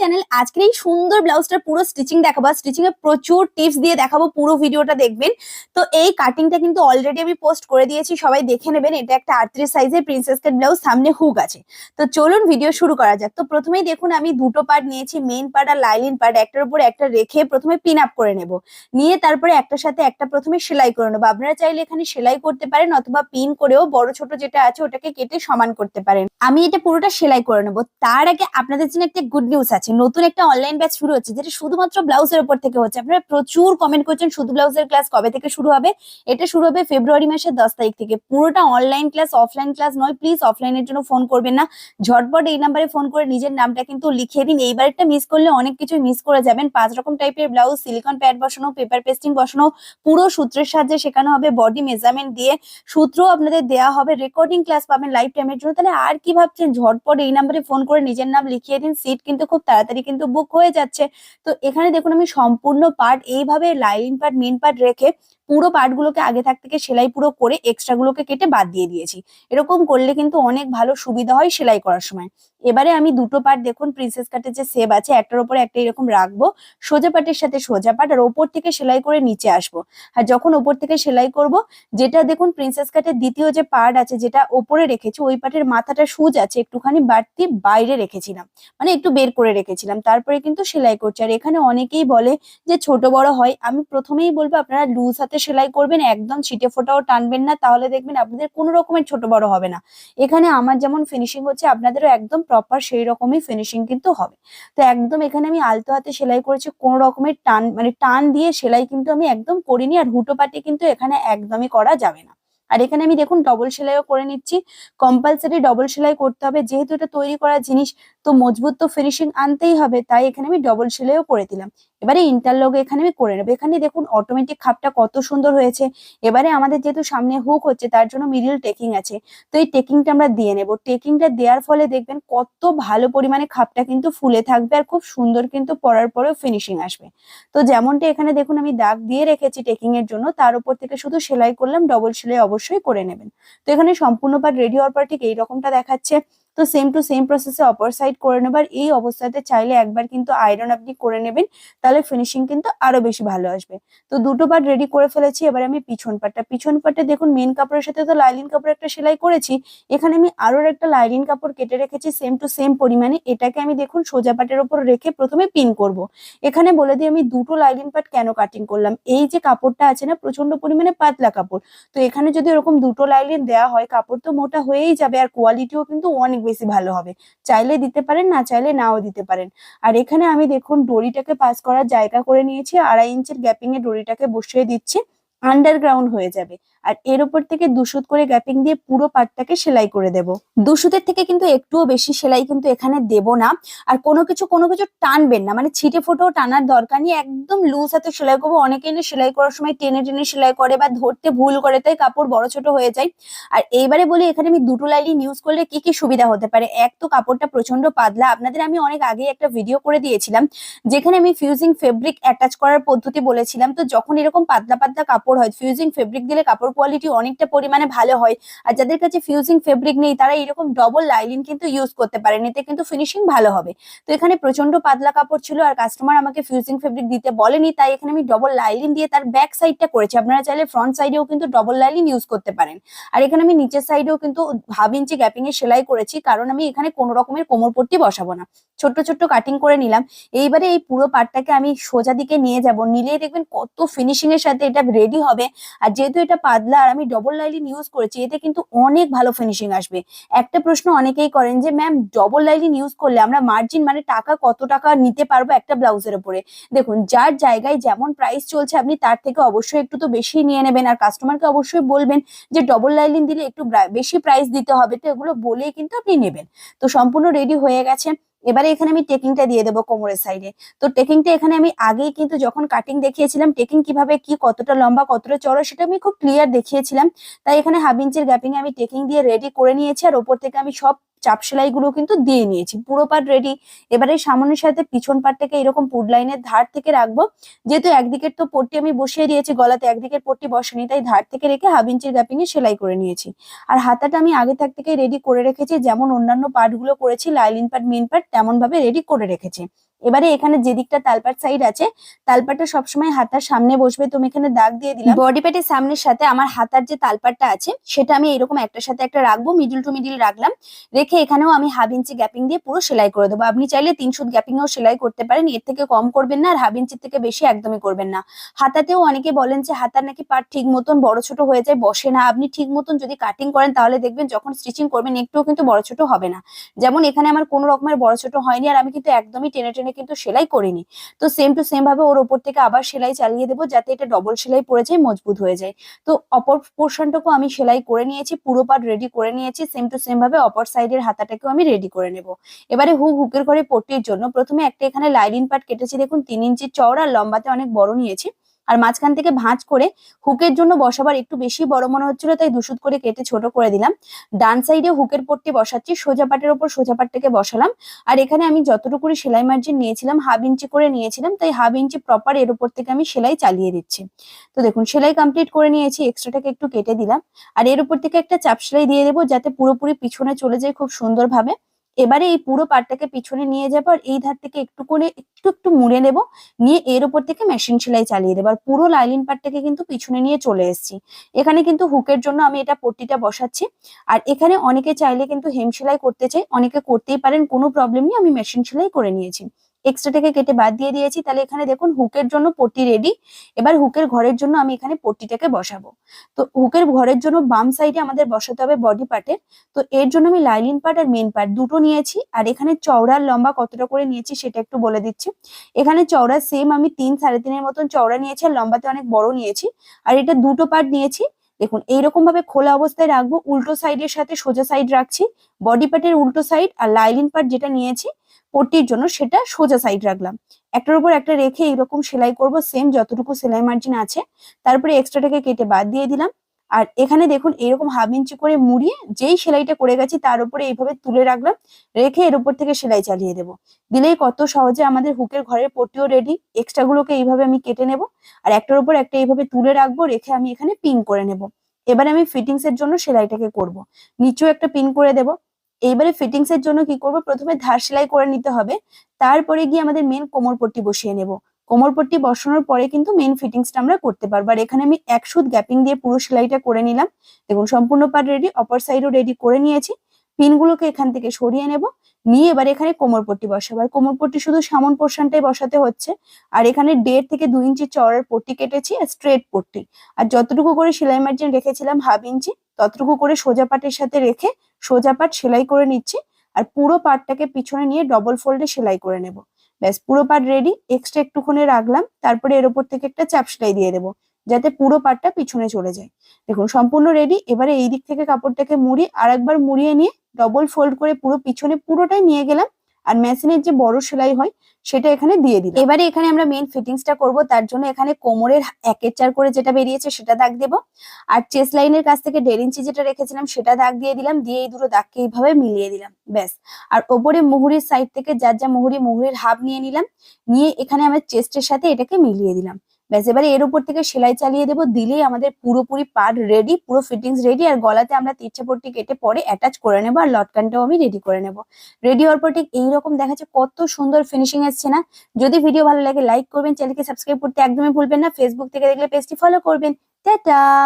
Channel এই সুন্দর পুরো স্টিচিং দেখাবো স্টিচিং প্রচুর টিপস দিয়ে দেখাবো, পুরো দেখবেন। তো এই কিন্তু অলরেডি আমি পোস্ট করে দিয়েছি, সবাই দেখে নেবেন। এটা একটা সাইজের প্রিন্সেস ব্লাউজ সামনে হুক আছে। তো চলুন ভিডিও শুরু করা যাক। তো প্রথমেই দেখুন, আমি দুটো পার্ট নিয়েছি মেন পার্ট আর লাইলিন পার্ট একটার উপর একটা রেখে প্রথমে পিন আপ করে নেব। নিয়ে তারপরে একটার সাথে একটা প্রথমে সেলাই করে নেব। আপনারা চাইলে এখানে সেলাই করতে পারেন, অথবা পিন করেও বড় ছোট যেটা আছে, ওটাকে কেটে সমান করতে পারেন। আমি এটা পুরোটা সেলাই করে নেব। তার আগে আপনাদের জন্য একটা গুড নিউজ আছে। নতুন একটা অনলাইন ব্যাচ শুরু হচ্ছে, যেটা শুধুমাত্র ব্লাউজের উপর থেকে হচ্ছে। আপনারা প্রচুর কমেন্ট করছেন শুধু ব্লাউজের ক্লাস কবে থেকে শুরু হবে? এটা শুরু হবে ফেব্রুয়ারি মাসের দশ তারিখ থেকে। পুরোটা অনলাইন ক্লাস অফলাইন ক্লাস নয় প্লিজ অফলাইনের জন্য ফোন করবেন না। ঝটপট এই নাম্বারে ফোন করে নিজের নামটা কিন্তু লিখিয়ে দিন। এইবার একটা মিস করলে অনেক কিছু মিস করে যাবেন। পাঁচ রকম টাইপের ব্লাউজ সিলিকন প্যাড বসানো পেপার পেস্টিং বসানো, পুরো সূত্রের সাহায্যে শেখানো হবে বডি মেজারমেন্ট দিয়ে সূত্র আপনাদের দেওয়া হবে। রেকর্ডিং ক্লাস পাবেন লাইফ টাইমের জন্য। তাহলে আর কি ভাবছেন? ঝটপট এই নাম্বারে ফোন করে নিজের নাম লিখিয়ে দিন সিট কিন্তু খুব তাড়াতাড়ি কিন্তু বুক হয়ে যাচ্ছে। তো এখানে দেখুন আমি সম্পূর্ণ পার্ট এইভাবে লাইলিন পার্ট মেন পার্ট রেখে পুরো পার্ট গুলোকে আগে থাক থেকে সেলাই পুরো করে এক্সট্রা গুলোকে কেটে বাদ দিয়ে দিয়েছি। এরকম করলে কিন্তু অনেক ভালো সুবিধা হয় সেলাই করার সময়। এবারে আমি দুটো পার্ট দেখুন প্রিন্সেস কাটের যে সেব আছে, একটার উপরে একটা এরকম রাখব, সোজা পাটের সাথে সোজা পাট আর ওপর থেকে সেলাই করে নিচে আসব। আর যখন ওপর থেকে সেলাই করব, যেটা দেখুন প্রিন্সেস কাটের দ্বিতীয় যে পার্ট আছে, যেটা ওপরে রেখেছি, ওই পাটের মাথাটা সুজ আছে, একটুখানি বাড়তি বাইরে রেখেছিলাম। মানে একটু বের করে রেখেছিলাম। তারপরে কিন্তু সেলাই করছি। আর এখানে অনেকেই বলে যে, ছোট বড় হয়। আমি প্রথমেই বলব, আপনারা লুজ হাতে সেলাই করবেন, একদম ছিটে ফোটাও টানবেন না। তাহলে দেখবেন আপনাদের কোনো রকমের ছোট বড় হবে না। এখানে আমার যেমন ফিনিশিং হচ্ছে, আপনাদেরও একদম প্রপার সেই রকমই ফিনিশিং কিন্তু হবে। তো একদম এখানে আমি আলতো হাতে সেলাই করেছি, কোনো রকমের টান মানে টান দিয়ে সেলাই কিন্তু আমি একদম করিনি। আর হুটো পাটি কিন্তু এখানে একদমই করা যাবে না। আর এখানে আমি দেখুন ডবল সেলাইও করে নিচ্ছি। কম্পালসারি ডবল সেলাই করতে হবে। যেহেতু এটা তৈরি করা জিনিস, তো মজবুত তো ফিনিশিং আনতেই হবে, তাই এখানে আমি ডবল সেলাইও করে দিলাম। এবারে ইন্টারলগ এখানে আমি করে নেব। এখানে দেখুন অটোমেটিক খাপটা কত সুন্দর হয়েছে। এবারে আমাদের যেহেতু সামনে হুক হচ্ছে, তার জন্য মিডিল টেকিং আছে। তো এই টেকিংটা আমরা দিয়ে নেব। টেকিংটা দেওয়ার ফলে দেখবেন কত ভালো পরিমাণে খাপটা কিন্তু ফুলে থাকবে আর খুব সুন্দর কিন্তু পরার পরেও ফিনিশিং আসবে। তো যেমনটা এখানে দেখুন আমি দাগ দিয়ে রেখেছি টেকিং এর জন্য, তার উপর থেকে শুধু সেলাই করলাম ডবল সেলাই অবশ্যই করে নেবেন। তো এখানে সম্পূর্ণ পার্ট রেডি হওয়ার পর ঠিক এইরকমটা দেখাচ্ছে। তো সেম টু সেম প্রসেসে অপর সাইড করে নেবার এই অবস্থাতে চাইলে একবার কিন্তু আয়রন আপনি করে নেবেন, তাহলে ফিনিশিং কিন্তু আরও বেশি ভালো আসবে। তো দুটো পার্ট রেডি করে ফেলেছি, এবার আমি পিছন পাটটা পিছন পাটে দেখুন মেন কাপড়ের সাথে তো লাইলিন কাপড় একটা সেলাই করেছি, এখানে আমি আরও একটা লাইলিন কাপড় কেটে রেখেছি সেম টু সেম পরিমাণে। এটাকে আমি দেখুন সোজা পাটের ওপর রেখে প্রথমে পিন করব। এখানে বলে দিই আমি দুটো লাইলিন পাট কেন কাটিং করলাম? এই যে কাপড়টা আছে না প্রচণ্ড পরিমাণে পাতলা কাপড়। তো এখানে যদি এরকম দুটো লাইলিন দেওয়া হয়, কাপড় তো মোটা হয়েই যাবে, আর কোয়ালিটিও কিন্তু অনেক বেশি ভালো হবে। চাইলে দিতে পারেন, না চাইলে নাও দিতে পারেন। আর এখানে আমি দেখুন ডোরিটাকে পাস করার জায়গা করে নিয়েছি, আড়াই ইঞ্চের গ্যাপিং এ ডরিটাকে বসিয়ে দিচ্ছি আন্ডারগ্রাউন্ড হয়ে যাবে। আর এর উপর থেকে দুশুত করে গ্যাপিং দিয়ে পুরো পাটটাকে সেলাই করে দেব। দুশুতের থেকে কিন্তু একটুও বেশি সেলাই কিন্তু এখানে দেব না। আর কোনো কিছু কোনো কিছু টানবেন না। মানে ছিটে ফোটেও টানার দরকার নেই। একদম লুজ হাতে সেলাই করব। অনেকে না সেলাই করার সময় টেনে টেনে সেলাই করে বা ধরতে ভুল করে, তাই কাপড় বড় ছোট হয়ে যায়। আর এইবারে বলি, এখানে আমি দুটো লাইন ইউজ করলে কি কি সুবিধা হতে পারে? এক তো কাপড়টা প্রচণ্ড পাতলা। আপনাদের আমি অনেক আগে একটা ভিডিও করে দিয়েছিলাম, যেখানে আমি ফিউজিং ফেব্রিক অ্যাটাচ করার পদ্ধতি বলেছিলাম। তো যখন এরকম পাতলা পাতলা কাপড় হয় ফিউজিং ফেব্রিক দিলে কাপড় কোয়ালিটি অনেকটা পরিমাণে ভালো হয়। আর যাদের কাছে ফিউজিং ফেব্রিক নেই, তারা এরকম ডবল লাইলিন কিন্তু ইউজ করতে পারেন, এতে কিন্তু ফিনিশিং ভালো হবে। তো এখানে প্রচণ্ড পাতলা কাপড় ছিল আর কাস্টমার আমাকে ফিউজিং ফেব্রিক দিতে বলেনি, তাই এখানে আমি ডবল লাইলিন দিয়ে তার ব্যাক সাইডটা করেছি। আপনারা চাইলে ফ্রন্ট সাইডেও কিন্তু ডবল লাইলিন ইউজ করতে পারেন। আর এখানে আমি নিচের সাইডেও কিন্তু হাফ ইঞ্চি গ্যাপিং এ সেলাই করেছি, কারণ আমি এখানে কোনো রকমের কোমর পট্টি বসাবো না। ছোট্ট ছোট্ট কাটিং করে নিলাম। এইবারে এই পুরো পাটটাকে আমি সোজা দিকে নিয়ে যাব। নিলেই দেখবেন কত ফিনিশিং এর সাথে এটা রেডি হবে। আর যেহেতু এটা পাতলা আর আমি ডবল লাইলিন ইউজ করেছি, এতে কিন্তু অনেক ভালো ফিনিশিং আসবে। একটা প্রশ্ন অনেকেই করেন যে ম্যাম ডবল লাইলিন ইউজ করলে আমরা মার্জিন মানে টাকা কত টাকা নিতে পারব একটা ব্লাউজের উপরে? দেখুন, যার জায়গায় যেমন প্রাইস চলছে, আপনি তার থেকে অবশ্যই একটু তো বেশি নিয়ে নেবেন। আর কাস্টমারকে অবশ্যই বলবেন যে ডবল লাইলিন দিলে একটু বেশি প্রাইস দিতে হবে। তো এগুলো বলেই কিন্তু আপনি নেবেন। তো সম্পূর্ণ রেডি হয়ে গেছে। এবারে এখানে আমি টেকিংটা দিয়ে দেবো কোমরের সাইডে তো টেকিংটা এখানে আমি আগেই কিন্তু যখন কাটিং দেখিয়েছিলাম টেকিং কীভাবে কি, কতটা লম্বা, কতটা চড়ো সেটা আমি খুব ক্লিয়ার দেখিয়েছিলাম। তাই এখানে হাফ ইঞ্চের গ্যাপিং আমি টেকিং দিয়ে রেডি করে নিয়েছি, আর ওপর থেকে আমি সব চাপ সেলাই গুলো কিন্তু দিয়ে নিয়েছি। পুরো পাট রেডি এবারে সামনের সাথে পিছন পাটটাকে এরকম পুড লাইনের ধার থেকে রাখব। যেহেতু একদিকের তো পট্টি আমি বসিয়ে দিয়েছি গলাতে, একদিকের পট্টি বসেনি, তাই ধার থেকে রেখে হাফ ইঞ্চির গ্যাপিং এ সেলাই করে নিয়েছি। আর হাতাটা আমি আগে থাক থেকে রেডি করে রেখেছি। যেমন অন্যান্য পার্টগুলো করেছি লাইলিন পাট মেন পাট তেমন ভাবে রেডি করে রেখেছি। এবারে এখানে যে দিকটা তালপাট সাইড আছে, তালপাটটা সবসময় হাতার সামনে বসবে তুমি এখানে দাগ দিয়ে দিলাম। বডি প্যাটের সামনের সাথে আমার হাতার যে তালপাটটা আছে, সেটা আমি এরকম একটার সাথে একটা রাখব মিডিল টু মিডিল রাখলাম। রেখে এখানেও আমি হাফ ইঞ্চি গ্যাপিং দিয়ে পুরো সেলাই করে দেবো। আপনি চাইলে তিন সুত গ্যাপিং এও সেলাই করতে পারেন, এর থেকে কম করবেন না, আর হাফ ইঞ্চির থেকে বেশি একদমই করবেন না। হাতাতেও অনেকে বলেন যে হাতার নাকি পার্ট ঠিক মতন বড় ছোট হয়ে যায়, বসে না। আপনি ঠিক মতন যদি কাটিং করেন, তাহলে দেখবেন যখন স্টিচিং করবেন, একটুও কিন্তু বড় ছোট হবে না। যেমন এখানে আমার কোনো রকমের বড় ছোট হয়নি, আর আমি কিন্তু একদমই টেনে টেনে কিন্তু সেলাই করিনি। তো সেম টু সেম ভাবে ওর ওপর থেকে আবার সেলাই চালিয়ে দেবো যাতে এটা ডবল সেলাই পরে যায়, মজবুত হয়ে যায়। তো অপর পোর্শনটাকে আমি সেলাই করে নিয়েছি, পুরো পার্ট রেডি করে নিয়েছি সেম টু সেম ভাবে অপর সাইডের হাতাটাকেও আমি রেডি করে নেব। এবারে হুক হুকের করে পট্টির জন্য প্রথমে একটা এখানে লাইলিন পার্ট কেটেছি, দেখুন তিন ইঞ্চি চওড়া, লম্বাতে অনেক বড় নিয়েছি। আর মাঝখান থেকে ভাঁজ করে হুকের জন্য বসাবার একটু বেশি বড় মনে হচ্ছিল, তাই দুশুদ করে কেটে ছোট করে দিলাম। ডান সাইডে হুকের পট্টি বসাচ্ছি, সোজা পাটের ওপর সোজা পাটটাকে বসালাম। আর এখানে আমি যতটুকু সেলাই মার্জিন নিয়েছিলাম হাফ ইঞ্চি করে নিয়েছিলাম, তাই হাফ ইঞ্চি প্রপার এর উপর থেকে আমি সেলাই চালিয়ে দিচ্ছি। তো দেখুন, সেলাই কমপ্লিট করে নিয়েছি এক্সট্রাটাকে একটু কেটে দিলাম। আর এর উপর থেকে একটা চাপ সেলাই দিয়ে দেবো, যাতে পুরোপুরি পিছনে চলে যায় খুব সুন্দরভাবে। এবারে এই পুরো পাটটাকে পিছনে নিয়ে যাবার এই ধার থেকে একটু করে একটু একটু মুড়ে নেব, নিয়ে এর উপর থেকে মেশিন সেলাই চালিয়ে দেবো। আর পুরো লাইলিন পাটটাকে কিন্তু পিছনে নিয়ে চলে এসেছি। এখানে কিন্তু হুকের জন্য আমি এটা পট্টিটা বসাচ্ছি। আর এখানে অনেকে চাইলে কিন্তু হেম সেলাই করতে চাই, অনেকে করতেই পারেন, কোনো প্রবলেম নেই, আমি মেশিন সেলাই করে নিয়েছি। এক্সট্রাটাকে কেটে বাদ দিয়ে দিয়েছি। তাহলে এখানে দেখুন হুকের জন্য পট্টি রেডি এবার হুকের ঘরের জন্য আমি এখানে পট্টিটাকে বসাবো। তো হুকের ঘরের জন্য বাম সাইডে আমাদের বসাতে হবে বডি পার্টের তো এর জন্য আমি লাইলিন পার্ট আর মেন পার্ট দুটো নিয়েছি। আর এখানে চওড়ার লম্বা কতটা করে নিয়েছি সেটা একটু বলে দিচ্ছি। এখানে চওড়া সেম আমি তিন সাড়ে তিনের মতন চওড়া নিয়েছি আর লম্বাতে অনেক বড় নিয়েছি। আর এটা দুটো পার্ট নিয়েছি। দেখুন এইরকম ভাবে খোলা অবস্থায় রাখব, উল্টো সাইড এর সাথে সোজা সাইড রাখছি বডি পার্টের উল্টো সাইড আর লাইলিন পার্ট যেটা নিয়েছি, পট্টির জন্য সেটা সোজা সাইড রাখলাম। একটার উপর একটা রেখে এইরকম সেলাই করব সেম যতটুকু সেলাই মার্জিন আছে, তারপরে এক্সট্রাটাকে কেটে বাদ দিয়ে দিলাম। আর এখানে দেখুন এরকম হাফ ইঞ্চি করে মুড়িয়ে যেই সেলাইটা করে গেছি তার উপরে এইভাবে তুলে রাখলাম, রেখে এর উপর থেকে সেলাই চালিয়ে দেবো। দিলেই কত সহজে আমাদের হুকের ঘরের পট্টিও রেডি এক্সট্রা গুলোকে এইভাবে আমি কেটে নেব আর একটার উপর একটা এইভাবে তুলে রাখব, রেখে আমি এখানে পিন করে নেব। এবারে আমি ফিটিংস এর জন্য সেলাইটাকে করব। নিচেও একটা পিন করে দেব। এইবারে ফিটিংস এর জন্য কি করব? প্রথমে ধার সেলাই করে নিতে হবে। তারপরে গিয়ে আমাদের মেন কোমর পট্টি বসিয়ে নেব। কোমর পট্টি বসানোর পরে কিন্তু মেন ফিটিংসটা আমরা করতে পারব। আর এখানে আমি এক সুত গ্যাপিং দিয়ে পুরো সেলাইটা করে নিলাম। দেখুন, সম্পূর্ণ পার্ট রেডি অপর সাইডও রেডি করে নিয়েছি। পিনগুলোকে এখান থেকে সরিয়ে নেব। নিয়ে এবার এখানে কোমর পট্টি বসাবো। আর কোমর পট্টি শুধু সামন পোর্শনটাই বসাতে হচ্ছে। আর এখানে দেড় থেকে দুই ইঞ্চি চওড়ার পট্টি কেটেছি আর স্ট্রেট পট্টি। আর যতটুকু করে সেলাই মার্জিন রেখেছিলাম হাফ ইঞ্চি ততটুকু করে সোজা পাটের সাথে রেখে সোজা পাট সেলাই করে নিচ্ছি। আর পুরো পাটটাকে পিছনে নিয়ে ডবল ফোল্ডে সেলাই করে নেব। ব্যাস, পুরো পাট রেডি এক্সট্রা একটুখানি রাখলাম, তারপরে এর ওপর থেকে একটা চাপ সেলাই দিয়ে দেবো, যাতে পুরো পাটটা পিছনে চলে যায়। দেখুন, সম্পূর্ণ রেডি এবারে এই দিক থেকে কাপড়টাকে মুড়ি আর একবার মুড়িয়ে নিয়ে ডবল ফোল্ড করে পুরো পিছনে পুরোটাই নিয়ে গেলাম আর মেশিনের যে বড় সেলাই হয়, সেটা এখানে দিয়ে দিলাম। এবারে এখানে আমরা মেন ফিটিংসটা করব, তার জন্য এখানে কোমরের একের চার করে যেটা বেরিয়েছে সেটা দাগ দেব। আর চেস্ট লাইনের কাছ থেকে দেড় ইঞ্চি যেটা রেখেছিলাম সেটা দাগ দিয়ে দিলাম, দিয়ে এই দুটো দাগকে এইভাবে মিলিয়ে দিলাম, ব্যাস। আর ওপরে মুহুরির সাইড থেকে যার যা মুহুরি, মুহুরির হাফ নিয়ে নিলাম, নিয়ে এখানে আমার চেস্টের সাথে এটাকে মিলিয়ে দিলাম। ব্যাস, এবারে এর উপর থেকে সেলাই চালিয়ে দেবো। দিলেই আমাদের পুরোপুরি পার্ট রেডি পুরো ফিটিংস রেডি আর গলাতে আমরা তিরছাপট্টি কেটে পরে অ্যাটাচ করে নেব, আর লটকানটাও আমি রেডি করে নেব। রেডি হওয়ার পর ঠিক এইরকম দেখাচ্ছে কত সুন্দর ফিনিশিং আসছে না? যদি ভিডিও ভালো লাগে লাইক করবেন চ্যানেলকে সাবস্ক্রাইব করতে একদমই ভুলবেন না। ফেসবুক থেকে দেখলে পেজটি ফলো করবেন। টাটা!